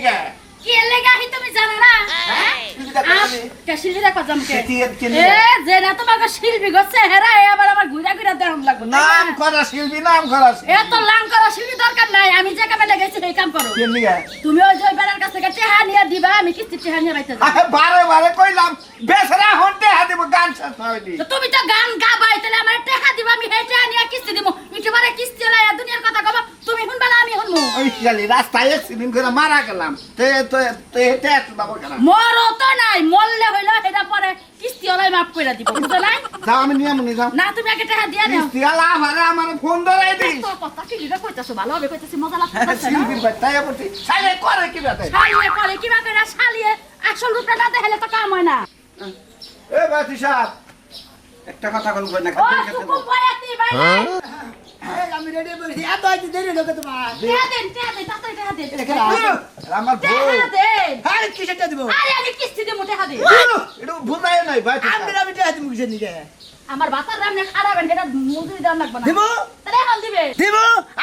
কি তুমি জানো না? শিল্পীটা কই আমি? কে শিল্পী দেখো জমকে কে- কে- কে এ যে না তোমাকে শিল্পী গো চেহারা এ আবার আমার ঘুরা ঘুরা দেখাম লাগবে নাম করা শিল্পী নাম করা শিল্পী। এত লাং করা শিল্পী দরকার নাই আমি যে কামে লেগেছি সেই কাম করো? তুমি ওই যে বেড়ার কাছ থেকে টেহা নিয়ে দিবা আমি কিস্তি টেহা নিয়ে বাইতে যাব। বারে বারে কইলাম বেসরা হন্ডে হাতে গান শেষ হয়নি তো তুমি তো গান গাবাই তাহলে আমার টেহা দিবা আমি টেহা নিয়ে কিস্তি দিব একেবারে কিস্তি লাই দুনিয়ার কথা কব তুমি শুনবা না আমি শুনব ওই গেলি রাস্তায় অ্যাক্সিডেন্ট করে মারা গেলাম। তে তো তো হেঁটে আসতে পারব কেন মরো তো নাই মরলে হইল সেটা পরে কিস্তি ওলাই মাফ করে দিব বুঝছ নাই? যাও আমি নিয়ে মনে যাও। না তুমি আগে টেহা দিয়া নাও ইস্তিয়ালা আমারে আমার ফোন ধরাই দিস। তো কথা কি লিখা কইতাছো ভালো হবে কইতাছি মজা লাগছে না? শিল্পীর ভাই তাই বলছি সাইলে করে কি বেতে শালিয়ে পরে কিবা করে শালিয়ে আসল রূপটা না দেখালে তো কাম হয় না। এ বাতি সাহেব একটা কথা বলব না ভাই আমি রেডি করেছি এত হয়তো দেরি লোকে তোমার। টেহা টেহা টেহা আমার বউ টেহা দেন। দিব? আরে আমি কিস্তি দিব টেহা দেন। এটা বুঝাই নাই ভাই আমি আমি টাকা দিব কিসের নিকে আমার বাতার রামনে খারাপেন এটা মজুরি দেওয়ার লাগবে না। দিব? তাহলে এখন দিবে। দিব?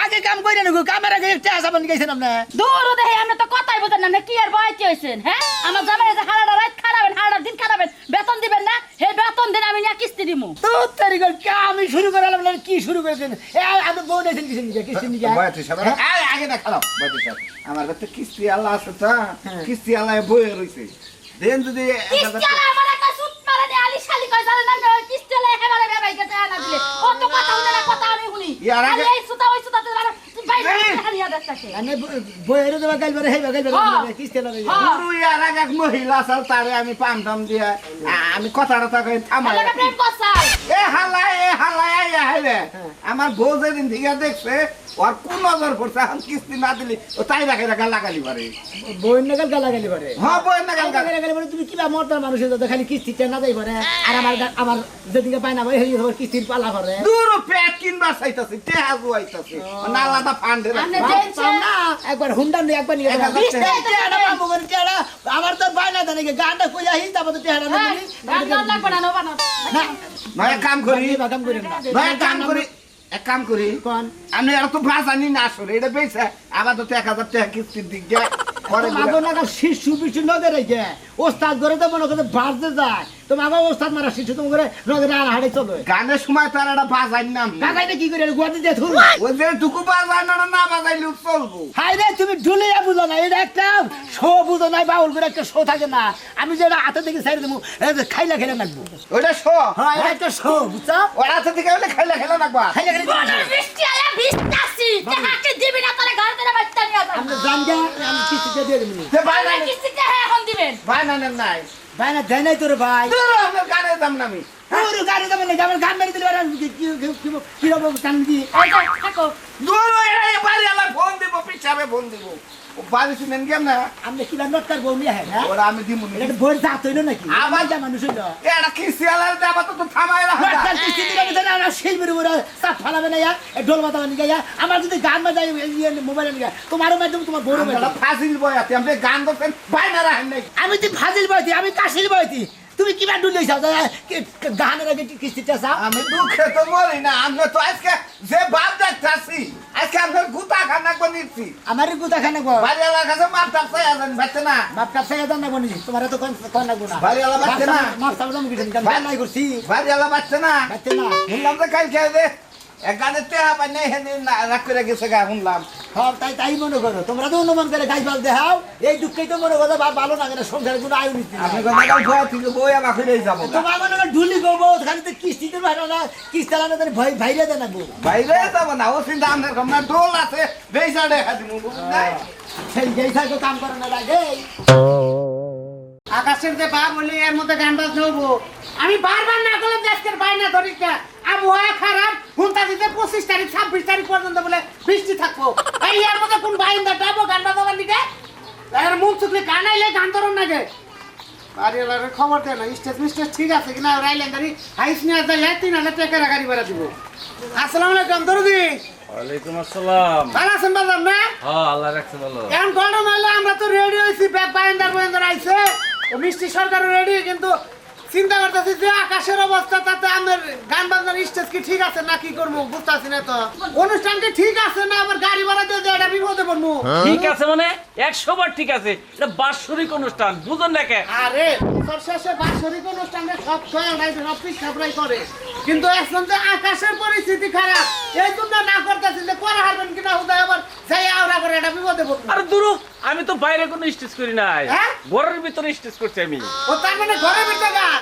আগে কাম কইরা নিগো কামের আগে একটা আসাবান গেছেন আপনি। দূর দেখে আমরা তো কথাই বোঝেন না কি আর বয়স হয়েছেন হ্যাঁ? আমার জামাই যে হারাটা রাত খারাপেন হারাটা দিন খারাপেন বেতন দিবেন না? হে বেতন দেন আমি না কিস্তি দিব তো তারিখ আমি শুরু করালাম না কি শুরু করেছেন এ আমি বউ নিয়েছেন কিছু নিকে? কিস্তি আরে আগে দেখালাম। আমার কাছে কিস্তি আল্লাহ আছে তো। কিস্তি আল্লাহ বয়ে রইছে। দেন যদি আমি কথা কিস্তি আলা আমার আমার বউ যেদিন থেকে দেখছে ওর কোন নজর পড়ছে? এখন কিস্তি না দিলি ও তাই রাখে রাখা লাগালি পারে বইয়ের নাগাল গালা গালি বারে হ্যাঁ বই না গাল গাল গালা গালি বারে তুমি কিবা মরতার মানুষের যাতে খালি কিস্তিটা না দেই পারে। আর আমার আমার যেদিকে পায় না ভাই হেই কিস্তির পালা করে। দূর পেট কিনবা চাইতাছে টেহা জুয়াইতাছে না আলাদা ফান্ডে না একবার হুন্ডা নিয়ে একবার নিয়ে টেহারা। আমার তো পায় না জানি গানটা কইয়া হি তারপর তো টেহারা না হ্যাঁ না না না কাম করি। বাকি বাকাম করেন না কাম করি। এক কাম করি কোন? আমি আর তো ভাষা নি না আসলে এটা পেয়েছে আবার তো এক হাজার টাকা কিস্তির দিক নাগা শিশু পিছু নজর রেখে ওস্তাদ করে তো মনে করে বাড়তে যায়। তো মাগো ওস্তাদ মারা শিশু তুমি করে নজরে আর হাড়ে চলো। গানের সময় তো আর একটা বাজাই নাম। নেই। কি করে? গুয়াতে যে ওই যে টুকু না না বাজাইলেও চলবো। হাই রে তুমি ঢুলিয়া বুঝো না এটা একটা শো বুঝো নাই বাউল করে একটা শো থাকে না। আমি যেটা হাতে থেকে সাইড দেবো খাইলা খেলে নাকবো। ওইটা শো? হ্যাঁ এটা একটা শো বুঝছ? ওর হাতে থেকে হলে খাইলে খেলে নাকবা। খাইলা খেলে বৃষ্টি আয়া বৃষ্টাসি টেহাকে দিবি না তাহলে ঘরে থেকে বাচ্চা নিয়ে যাব আমরা জান আমি কিস্তিটা দিয়ে দেবো। যে ভাই না টেহা এখন দিবেন। ভাই না না নাই। ভাই না দেয় নাই তোর ভাই। দূর আমার গানের দাম নামি পুরো গাড়ি দেবেন না আমার গান মেরে দিলে আমি কি- রকম কান দিয়ে থাকো। দূর বাড়ি আলা ফোন দিব পিছাবে ফোন দিব। বাড়ি শুনেন কেম না। আমরা কি নট কার বউ নিয়ে হ্যাঁ? ওরা আমি দিব নি। এটা ভোর জাত হইল নাকি? আবার- আমার যা মানুষ হইল। এটা কিস্তি আলার দাবা তো তো থামাই রাখা নটকার কিস্তি দিলে আমি জানি? না শিল্পীর উপরে চাপ ফালাবে না ইয়া, ঢোল বাতা নিয়ে গিয়া আমার যদি গান বাজাই ইয়ে মোবাইলে নিয়ে তোমারও মাধ্যম তোমার বড় ফাজিল বয় আছে গান করছেন ভাই রাখেন নাই। আমি তো ফাজিল বয় আমি কাশিল বইতি তুমি কিবা ডুলে চাও গানের আগে কি- কিস্তিটা চাও আমি দুঃখে তো মরি না আমি তো আজকে যে বাপ দেখতাছি আজকে আমি গুতা খানা বনিছি আমারই গুতা খানা গো বাড়ি আলা কাছে মাপ চাই আছেন বাচ্চা না বাপ চাই আছেন না বনি তোমার তো কোন কোন লাগবো না আলা বাচ্চা না। মাপ সামনে দাম কিছু নাই করছি বাড়ি আলা বাচ্চা না বাচ্চা না বললাম তো কাল খেয়ে দে এক গানের টেহা পাই নাই হেন রাগ করে গেছে গা শুনলাম। সব তাই তাই মনে করো। তোমরা তো অনুমান করে গাছ বাল দেখাও এই দুঃখেই তো মনে করো বা ভালো না সংসারে কোনো আয়ু নিতে আপনি কথা কাল ভয় থেকে বই আমার ফিরে যাব তোমার মনে করো ঢুলি গো খালি তো কিস্তিতে ভালো না কিস্তি চালানো তো ভয় ভাইরে দেয় না গো বাইরে যাব না ও চিন্তা কম না ডোল আছে দেখা দিব সেই যেই থাকো কাম করে না লাগে। আকাশের যে বাপ বলি এর মধ্যে গান আমি বারবার না করলাম আজকের বাইনা হুন্তা দিতে পঁচিশ তারিখ ছাব্বিশ তারিখ পর্যন্ত বলে বৃষ্টি থাকব। এই এর মধ্যে কোন বাইন্দা যাব গান বাজাবার দিকে এর মুখ চুকলে গান আইলে গান ধরুন না যে বাড়িওয়ালার খবর দেয় না স্টেজ মিস্টেজ ঠিক আছে কিনা? রাইলেন গাড়ি হাইস নিয়ে যায় তিন হাজার টাকা গাড়ি ভাড়া দিব। আসসালামু আলাইকুম দরুদি। ওয়ালাইকুম আসসালাম। ভালো আছেন বাজার না? হ্যাঁ আল্লাহ রাখছে ভালো। এখন গরম হইলে আমরা তো রেডি হয়েছি বাইন্দার বাইন্দার আইছে। ও মিষ্টি সরকার রেডি কিন্তু চিন্তা করতেছি যে আকাশের অবস্থা তাতে আমার গান বাজনার স্টেজ কি ঠিক আছে না কি করব বুঝতেছি না তো। অনুষ্ঠান কি ঠিক আছে না আবার গাড়ি ভাড়া দিয়ে এটা বিপদে পড়ব? ঠিক আছে মানে একশো বার ঠিক আছে। এটা বাৎসরিক অনুষ্ঠান বুঝুন দেখে কে? আরে বছর শেষে বাৎসরিক অনুষ্ঠানে সব খেয়াল সব পিছাপড়াই করে। কিন্তু এখন যে আকাশের পরিস্থিতি খারাপ এই জন্য না করতেছি যে করা হারবেন কিনা আবার আওড়া করে এটা বিপদে পড়ব। আরে দূর আমি তো বাইরে কোনো স্টেজ করি নাই। হ্যাঁ? ঘরের ভিতরে স্টেজ করছি আমি। ও তার মানে ভিতরে গান।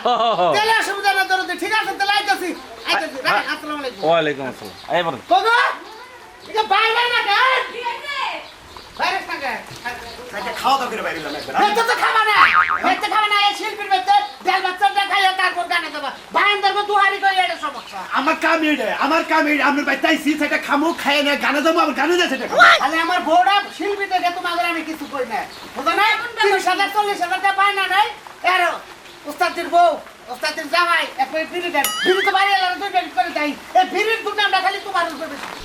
তাহলে অসুবিধা না ঠিক আছে তাহলে আইতাছি। আইতাছি। রাখ, আসসালামু আলাইকুম। ওয়ালাইকুম আসসালাম। এই কোগো এটা বাইরে না গান বাইরে থাকে খাওয়া দাওয়া করে বাইরে খাবা না। খাবা না এই শিল্পীর বেতে দেল বাচ্চাটা খাইয়া তারপর গানে দেবা। বাইন ধরবো দুহারি করে এটা সমস্যা। আমার কাম এটা আমার কাম এটা আপনার বাড়িতে আইসি সেটা খামো খাই না গানে যাব আবার গানে যায় সেটা তাহলে আমার বউরা শিল্পী দেখে তোমাদের আমি কিছু কই না। বুঝো না? তিরিশ হাজার চল্লিশ হাজার টাকা পায় না নাই? এরো উস্তাদের বউ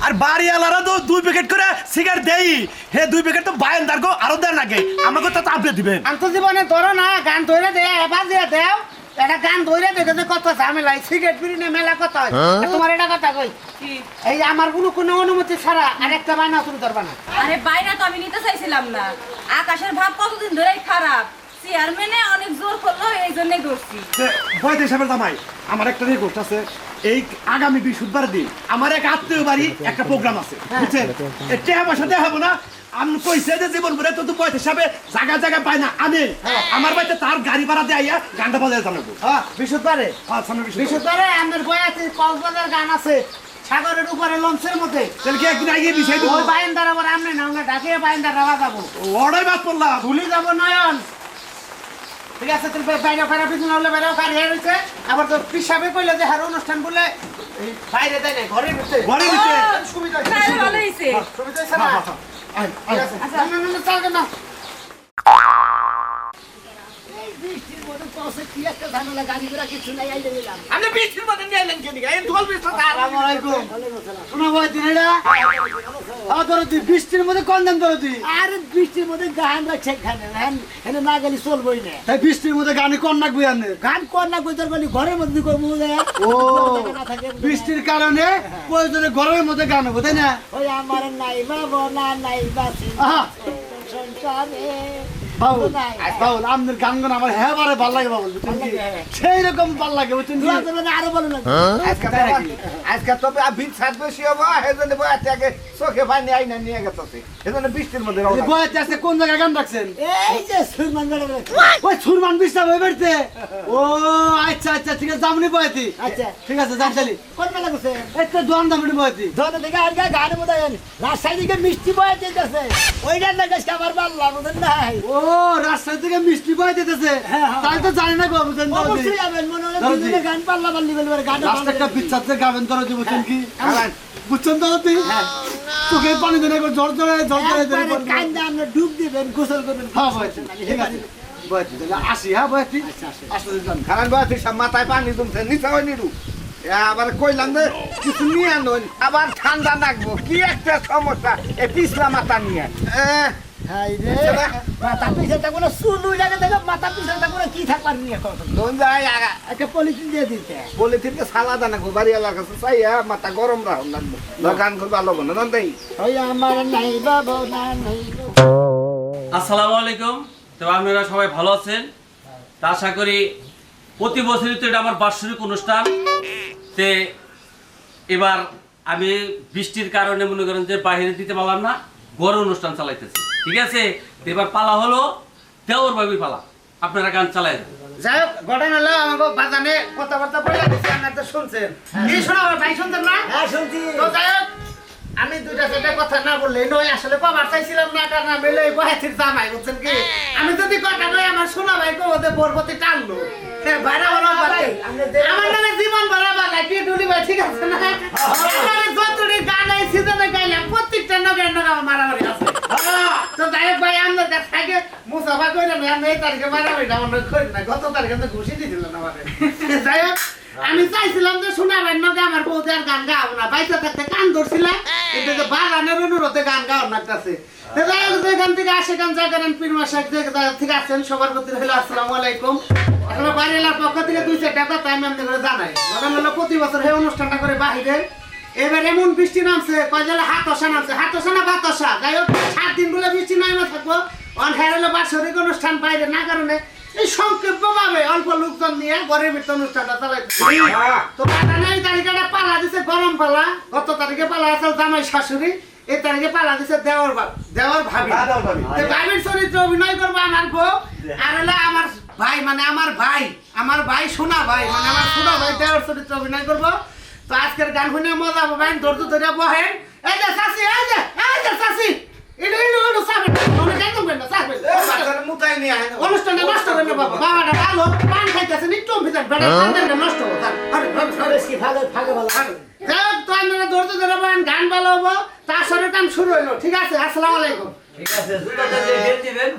আর বাড়িওয়ালারা তো দুই প্যাকেট করে সিগারেট দেই হে দুই প্যাকেট তো বায়ান আরও দেন লাগে আমাকে তো আপনি দিবেন। ধরো না গান ধরে দে এবার দিয়ে দেও। এটা গান ধরে দেখে যে কত ঝামেলা। এই সিগারেট বিড়ি নিয়ে মেলা কত হয়। তোমার এটা কথা কই? এই আমার কোনো কোনো অনুমতি ছাড়া আর একটা বায়না তুমি ধরবা না। আরে বাইরে তো আমি নিতে চাইছিলাম না। আকাশের ভাব কতদিন ধরেই খারাপ। চেয়ারম্যানে অনেক জোর করল এই ধরছি। সাহেবের জামাই। আমার একটা রেকর্ড আছে। এই আগামী বৃহস্পতিবার দিন আমার এক আত্মীয় বাড়ি একটা প্রোগ্রাম আছে বুঝছেন? টেহা পয়সা দেওয়া হব না। আমি কইছে যে জীবন ভরে তো বয়তে হিসাবে জায়গা জায়গা পায় না আনে আমার বাড়িতে তার গাড়ি ভাড়া দিয়ে আইয়া গানটা বাজায় জানাব। হ্যাঁ বৃহস্পতিবারে? হ্যাঁ সামনে বৃহস্পতিবারে। বই আছে কক্সবাজার গান আছে। সাগরের উপরে লঞ্চের মধ্যে। তাহলে কি একদিন আইয়ে বিষয় দিব? ওই বাইন্দার আবার আমনে না আমরা ঢাকিয়ে বাইন্দার রাওয়া যাব ওরাই বাদ পড়লাম। ভুলি যাব নয়ন। ঠিক আছে তুমি বাইরে বাইরে পিছনে হলে বাইরে কার হের হয়েছে আবার তো পিসাবে কইলে যে হার অনুষ্ঠান বলে বাইরে দেয় না ঘরের ভিতরে ঘরের ভিতরে। সুবিধা সুবিধা হয়েছে না আচ্ছা আছে না না আপনি বৃষ্টির মধ্যে নিয়ে এলেন কেন? এই দোল বৃষ্টি শোনা ভাই দিন এটা আমার ধরো তুই বৃষ্টির মধ্যে কোন দাম ধরো তুই আরে বৃষ্টির মধ্যে গান রাখছে এখানে হ্যাঁ এখানে না গেলে চলবই না। তাই বৃষ্টির মধ্যে গানে কোন আনে গান না কই তোর বলি ঘরের মধ্যে করব ও বৃষ্টির কারণে প্রয়োজনে ঘরের মধ্যে গান হব তাই না? ওই আমার নাই বাবো না নাই বাসি। সংসারে বাবুল নাই। আপনার গান গান আমার হ্যাঁ বারে ভালো লাগে বাবুল বুঝছেন কি? সেই রকম ভালো লাগে বুঝছেন কি? আরও বলো না আজকে তো আজকে তো ভিড় ছাদ বেশি হব সেজন্য বই আগে চোখে পানি আইনা নিয়ে গেছে। সেজন্য বৃষ্টির মধ্যে বয়াতে আছে কোন জায়গায় গান রাখছেন? এই যে সুরমান ম্যাডাম ওই সুরমান বিশ্বাস হয়ে বাড়িতে ও আচ্ছা আচ্ছা ঠিক আছে বয়াতি আচ্ছা। ঠিক আছে চালি। কোন মেলা করছে এই তো দোয়ান দামনি বয়াতি ধরে দেখে আর গানের মধ্যে রাস্তায় দিকে মিষ্টি আমার ভালো নাই। ও রাস্তা থেকে মিষ্টি বয় দিতেছে। হ্যাঁ, হ্যাঁ। তাই তো জানি না গো অবশ্যই যাবেন মনে হয় দুজনে গান পাল্লা পাল্লি বলবে গান রাস্তা একটা বিচ্ছাতে গাবেন তোরা বুঝছেন কি? খালান। বুঝছেন তো তুই চোখে পানি দেনে জ্বর জ্বরে জ্বর জ্বরে দেনে কান্দা আপনি ডুব দিবেন গোসল করবেন। হ্যাঁ ঠিক আছে। হ্যাঁ খারাপ মাথায় পানি নিচে হয় নিরু। আবার কইলাম যে কিছু নিয়ে আবার ঠান্ডা লাগবো। কি একটা সমস্যা এ পিছলা মাথা নিয়ে। হাই রে। মাথা পিছে থাকব না চুল উইলাকে দেখো মাথা পিছে থাকব না কি আগা। একটা পলিথিন দিয়ে দিতে। বলে থেকে সালাদা না গোবারি এলাকা চাইয়া মাথা গরম রাখুন লাগবো গান করব ভালো বলো না দেই। ওই আমার নাই বাবু না নাই আসসালামু আলাইকুম। তো আপনারা সবাই ভালো আছেন? তা আশা করি প্রতি বছরই তো এটা আমার বার্ষিক অনুষ্ঠান। তে এবার আমি বৃষ্টির কারণে মনে করেন যে বাইরে দিতে পারলাম না বড় অনুষ্ঠান চালাইতেছি। ঠিক আছে? এবার পালা হলো দেওর বাবির পালা। আপনারা গান চালাই যান। যাই হোক ঘটনা হলো আমাকে বাজানে কথাবার্তা বলে দিচ্ছি আপনার তো শুনছেন। কি শোনা আমার ভাই শুনছেন না? হ্যাঁ শুনছি। তো যাই হোক আমি দুইটা চারটা কথা না বললে নয় আসলে কবার চাইছিলাম না কার না বেলে বহাতির জামাই বুঝছেন কি? আমি যদি কথা নয় আমার শোনা ভাই কো ওদের বরবতি টানলো। হ্যাঁ, ভাড়া ভাড়া বাড়াই। আমার নামে জীবন ভাড়া কি ডুলি ভাই ঠিক আছে না? আমার যতটি গান এই সিজনে গাইলাম প্রত্যেকটা নগের নগা আমার মারামারি আছে তো যাই হোক ভাই আমরা দেখ থাকে করে আমি করি আমাদের যাই হোক, আমি চাইছিলাম যে যে আমার আর গান গাও না। বাইতে থাকতে ধরছিলাম বাগানের অনুরোধে গান গাও না কাছে যেখান থেকে আসে গান থেকে সবার প্রতি হলো আসসালামু আলাইকুম। আসলে বাড়িলার পক্ষ থেকে দুই চারটা কথা আমি আপনাদের জানাই। কারণ হলো প্রতি বছর এই অনুষ্ঠানটা করে বাহিরে। এবার এমন বৃষ্টি নামছে, কয় জেলা হাতসা নামছে। হাতসা না বাতাসা? যাই হোক, সাত দিন বলে বৃষ্টি নামে থাকব। অন হ্যাঁ হলো বাৎসরিক অনুষ্ঠান বাইরে না কারণে এই সংক্ষিপ্ত ভাবে অল্প লোকজন নিয়ে ভিতর অনুষ্ঠানটা চালাইতে তো কারণে এই তারিখটা পালা দিছে গরম পালা। গত তারিখে পালা আছে জামাই শাশুড়ি এই তারিখে পালা দিছে দেওয়ার বা- দেওয়ার ভাবি। ভাবির চরিত্র অভিনয় করব আমার বউ আর হলো আমার ভাই মানে আমার ভাই আমার ভাই সোনা ভাই মানে আমার সোনা ভাই দেওয়ার চরিত্র অভিনয় করব। তো আজকের গান শুনে মজা পাবেন ধৈর্য ধরে বহেন। এই যে চাষি এই যে এই যে চাষি এটা এটা এটা চাবেন অনেক একদম না চাবেন বাচ্চারা মুতাই নিয়ে আয় না। অনুষ্ঠানটা নষ্ট করে না বাবা বাবাটা ভালো পান খাইতেছে একটু ভিতর বেড়ে পানটা নষ্ট হবে আরে আরে, কি ফাঁকে ফাঁকে ভালো হোক, তো আপনারা ধৈর্য ধরে গান ভালো হব। তার শুরু ঠিক আছে? আসসালামু আলাইকুম। ঠিক আছে দুটো দিবেন।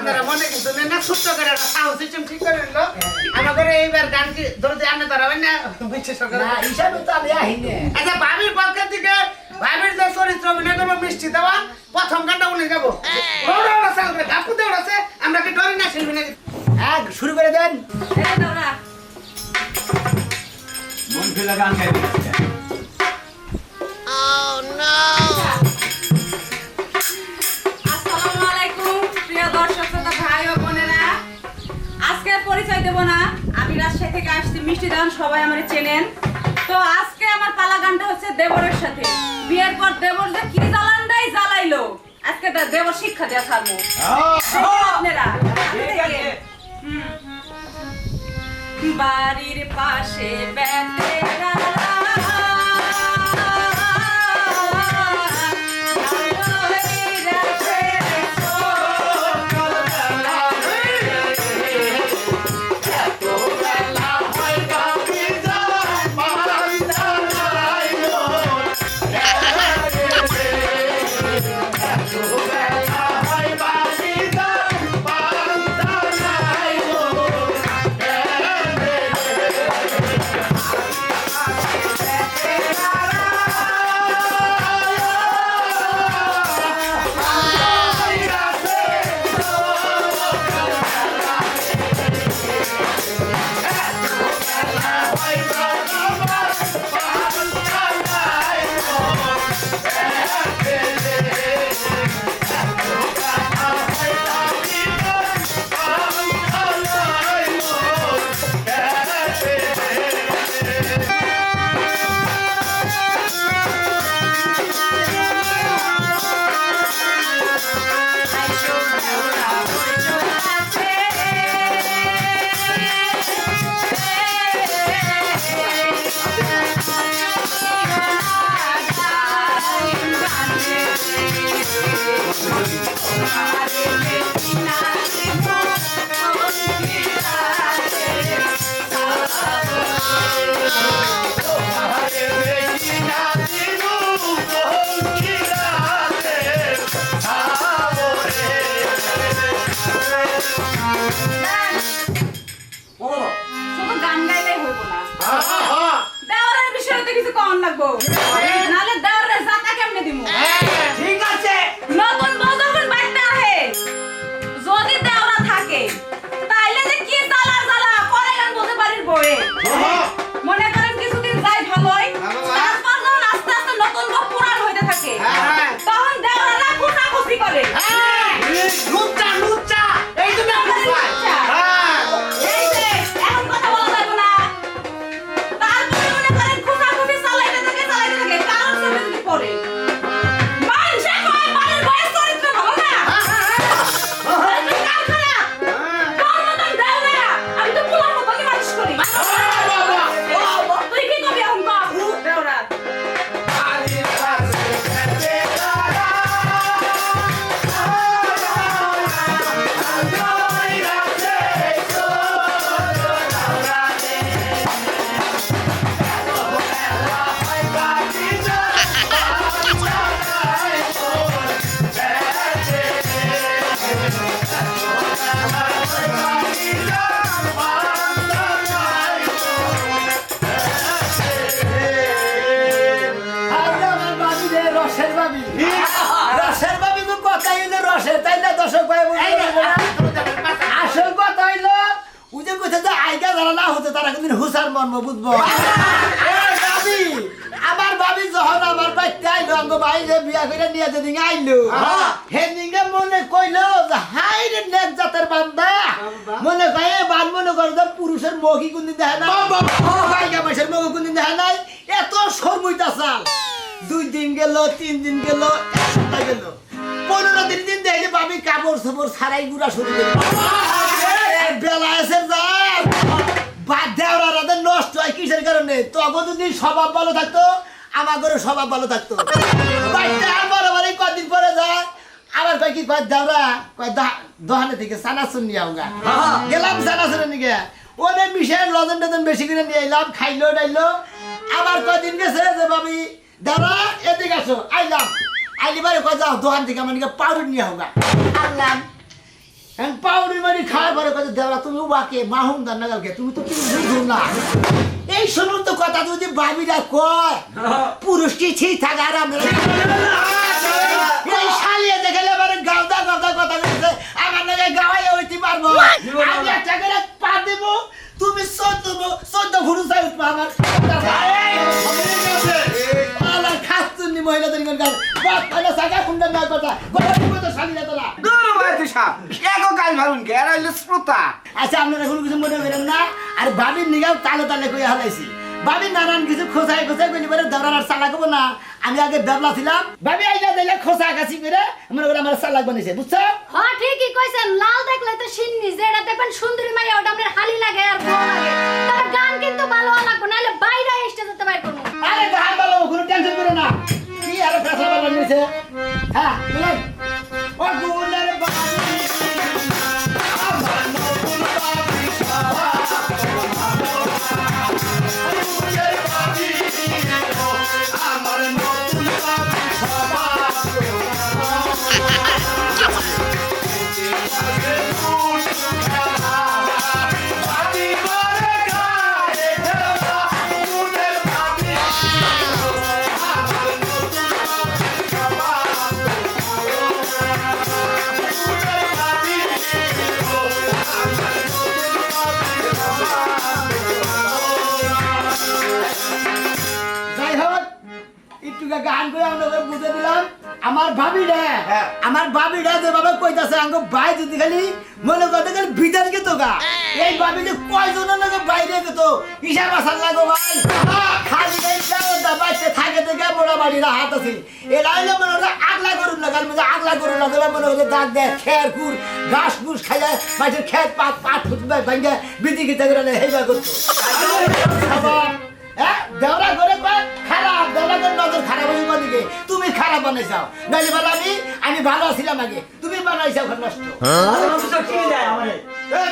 আপনারা মনে কিন্তু না ছোট্ট করে সাউন্ড সিস্টেম ঠিক করে নিল। আমাদের এইবার গান কি ধরতে আপনি ধরাবেন না? মিছে সকালে? না হিসাবে তো আমি আহিনে আচ্ছা ভাবির পক্ষে থেকে ভাবির যে চরিত্র অভিনয় করব মিষ্টি দেওয়া প্রথম গানটা উনি গাবো। ওরা ওরা চালবে কাকু দেওয়া আছে আমরা কি ডরি না শিল্পী নাকি? হ্যাঁ শুরু করে দেন। মন গান গাইবেন আজকে। আসসালামু আজকে পরিচয় দেব না। আমি রাজশাহী থেকে আসছি মিষ্টি দান সবাই আমার চেনেন। তো আজকে আমার পালা গানটা হচ্ছে দেবরের সাথে। বিয়ের পর দেবর যে কি জ্বালানটাই জ্বালাইলো আজকে দেবর শিক্ষা দেওয়া থাকব আপনারা। বাড়ির পাশে বেতেরা Yeah. ভাবি রসের ভাবি তো কথা হইল রসের তাই না দর্শক ভাই। আসল কথা হইল উজে কইছে যে আইগা যারা না হতে তারা কিন্তু হুসার মর্ম বুঝব। ভাবি আমার ভাবি যখন আমার বাচ্চা আইলো আঙ্গ ভাই যে বিয়া করে নিয়ে যেদিন আইলো হেদিকে মনে কইলো যে হাই রে নেক জাতের বান্দা। মনে কয় বান মনে করে যে পুরুষের মহি কোনদিন দেখে না বাইকা মাসের মহি কোনদিন দেখে নাই। এত সরমইতা চাল দুই দিন গেল তিন দিন গেল এক সপ্তাহ গেল। পনেরো দিন দিন দেখে ভাবি কাপড় সাপড় সারাই গুড়া শুরু করে বেলা এসে যায় বাদ দেওয়ার রাতে নষ্ট হয় কিসের কারণে? তখন যদি স্বভাব ভালো থাকতো আমার ঘরে স্বভাব ভালো থাকতো। কদিন পরে যায় আবার কয় কি কয় দেওরা থেকে সানাসুন নিয়ে আউগা গেলাম মিশে লজন টজন বেশি করে নিয়ে এলাম খাইলো ডাইলো। আবার কদিন গেছে যে ভাবি দাদা এদিকে আসো। আইলাম। আইলিবারে কয় যাও? দোকান থেকে আমার নিকে নিয়ে আউগা আনলাম। এখন পাউডি মারি খাওয়ার পরে কথা দেওয়া তুমি উবাকে মাহুম দান নাগালকে তুমি তো কিছু বুঝো না। এই সমস্ত কথা যদি বাবিরা কয় পুরুষ কি ঠিক থাকে আর আমরা এই শালিয়ে দেখালে আমার গাওদা গাওদা কথা বলছে। আমার নাকি গাওয়াই হইতে পারব। আমি একটা করে পা দেবো। তুমি চোদ্দ চোদ্দ ফুরু চাই উঠবো আমার মহিলাদের গান বাদ পাইলে সাগা কুন্ডা না কথা গলা তো শালিয়ে তোলা। দূর ভাই তুই সাপ এগো গাল ভালুন কে এরা হইল শ্রোতা আচ্ছা আপনারা কোনো কিছু মনে করেন না? আর বাবির নিগাও তালে তালে কই হালাইছি। বাবি নানান কিছু খোঁচাই খোঁচাই কইলি পরে দৌড়ান আর চালাক হব না। আমি আগে বেবলা ছিলাম। বাবি আইলা দিলে খোঁচা কাছি করে মনে করে আমার চালাক বানিয়েছে বুঝছ? হ্যাঁ ঠিকই কইছেন। লাল দেখলে তো সিন্নি যেটা দেখবেন সুন্দরী মাইয়া ওটা আপনার হালি লাগে আর আর ফেসলা বানিয়েছে হ্যাঁ বলেন। ও গুলের আমার ভাবি রে হ্যাঁ। আমার ভাবি রে যেভাবে কইতাছে আঙ্গ ভাই যদি খালি মনে করতে খালি ভিতর গেত গা। এই ভাবি যে কয়জনের নাকি বাইরে গেত হিসাব আসার লাগো ভাই? খালি বাইতে থাকে থেকে মোড়া বাড়ির হাত আছে। এরা হইলে মনে হচ্ছে আগলা করুন না কারণ মধ্যে আগলা করুন না দিলে মনে হচ্ছে দাগ দেয় খের কুর ঘাস ঘুষ খাইয়া বাইরের খের পাত পাত ফুটবে ভাঙ্গে বিধি গীতা করে হেবা করতো। হ্যাঁ দেওরা করে খারাপ বানাইছাও নাইলে বলো আমি আমি ভালো ছিলাম আগে। তুমি বানাইছাও ঘর নষ্ট। এ